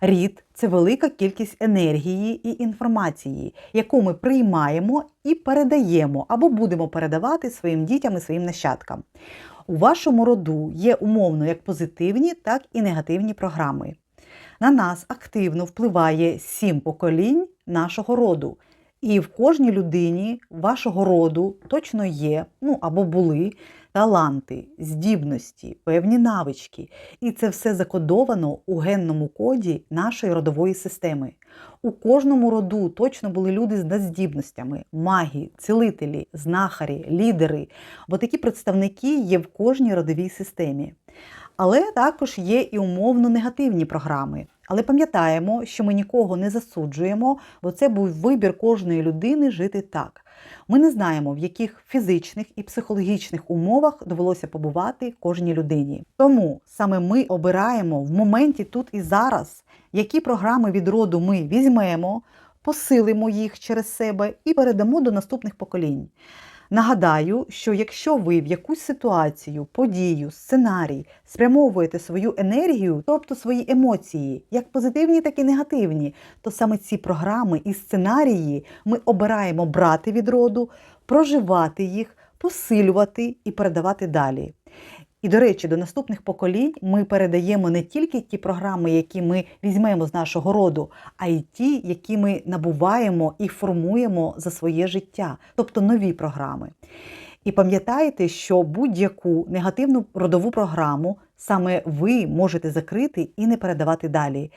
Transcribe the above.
Рід це велика кількість енергії і інформації, яку ми приймаємо і передаємо або будемо передавати своїм дітям і своїм нащадкам. У вашому роду є умовно як позитивні, так і негативні програми. На нас активно впливає сім поколінь нашого роду. І в кожній людині вашого роду точно є, ну або були таланти, здібності, певні навички. І це все закодовано у генному коді нашої родової системи. У кожному роду точно були люди з надздібностями, маги, цілителі, знахарі, лідери, бо такі представники є в кожній родовій системі. Але також є і умовно негативні програми. Але пам'ятаємо, що ми нікого не засуджуємо, бо це був вибір кожної людини жити так. Ми не знаємо, в яких фізичних і психологічних умовах довелося побувати кожній людині. Тому саме ми обираємо в моменті тут і зараз, які програми від роду ми візьмемо, посилимо їх через себе і передамо до наступних поколінь. Нагадаю, що якщо ви в якусь ситуацію, подію, сценарій спрямовуєте свою енергію, тобто свої емоції, як позитивні, так і негативні, то саме ці програми і сценарії ми обираємо брати від роду, проживати їх, посилювати і передавати далі. І, до речі, до наступних поколінь ми передаємо не тільки ті програми, які ми візьмемо з нашого роду, а й ті, які ми набуваємо і формуємо за своє життя, тобто нові програми. І пам'ятайте, що будь-яку негативну родову програму саме ви можете закрити і не передавати далі.